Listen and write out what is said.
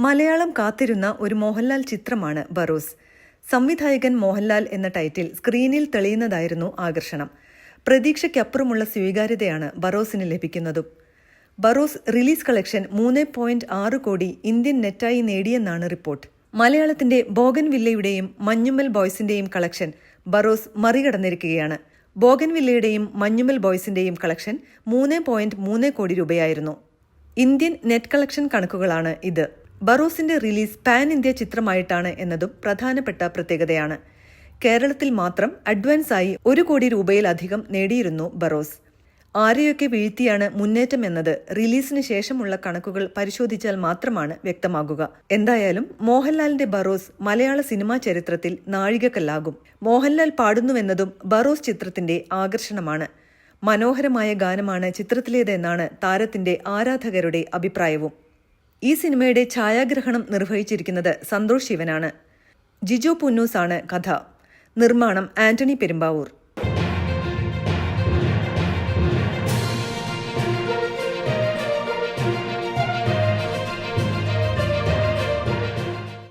മലയാളം കാത്തിരുന്ന ഒരു മോഹൻലാൽ ചിത്രമാണ് ബറോസ്. സംവിധായകൻ മോഹൻലാൽ എന്ന ടൈറ്റിൽ സ്ക്രീനിൽ തെളിയുന്നതായിരുന്നു ആകർഷണം. പ്രതീക്ഷയ്ക്കപ്പുറമുള്ള സ്വീകാര്യതയാണ് ബറോസിന് ലഭിക്കുന്നതും. ബറോസ് റിലീസ് കളക്ഷൻ മൂന്ന് പോയിന്റ് ആറ് കോടി ഇന്ത്യൻ നെറ്റായി നേടിയെന്നാണ് റിപ്പോർട്ട്. മലയാളത്തിന്റെ ബോഗൻ വില്ലയുടെയും മഞ്ഞുമ്മൽ ബോയ്സിന്റെയും കളക്ഷൻ ബറോസ് മറികടന്നിരിക്കുകയാണ്. ബോഗൻ വില്ലയുടെയും മഞ്ഞുമ്മൽ ബോയ്സിന്റെയും കളക്ഷൻ മൂന്ന് പോയിന്റ് മൂന്ന് കോടി രൂപയായിരുന്നു. ഇന്ത്യൻ നെറ്റ് കളക്ഷൻ കണക്കുകളാണ് ഇത്. ബറോസിന്റെ റിലീസ് പാൻ ഇന്ത്യ ചിത്രമായിട്ടാണ് എന്നതും പ്രധാനപ്പെട്ട പ്രത്യേകതയാണ്. കേരളത്തിൽ മാത്രം അഡ്വാൻസായി ഒരു കോടി രൂപയിലധികം നേടിയിരുന്നു ബറോസ്. ആരെയൊക്കെ വീഴ്ത്തിയാണ് മുന്നേറ്റം എന്നത് റിലീസിന് ശേഷമുള്ള കണക്കുകൾ പരിശോധിച്ചാൽ മാത്രമാണ് വ്യക്തമാകുക. എന്തായാലും മോഹൻലാലിന്റെ ബറോസ് മലയാള സിനിമാ ചരിത്രത്തിൽ നാഴികക്കല്ലാകും. മോഹൻലാൽ പാടുന്നുവെന്നതും ബറോസ് ചിത്രത്തിന്റെ ആകർഷണമാണ്. മനോഹരമായ ഗാനമാണ് ചിത്രത്തിലേതെന്നാണ് താരത്തിന്റെ ആരാധകരുടെ അഭിപ്രായവും. ഈ സിനിമയുടെ ഛായാഗ്രഹണം നിർവഹിച്ചിരിക്കുന്നത് സന്തോഷ് ശിവനാണ്. ജിജോ പുന്നൂസാണ് കഥ. നിർമ്മാണം ആന്റണി പെരുമ്പാവൂർ.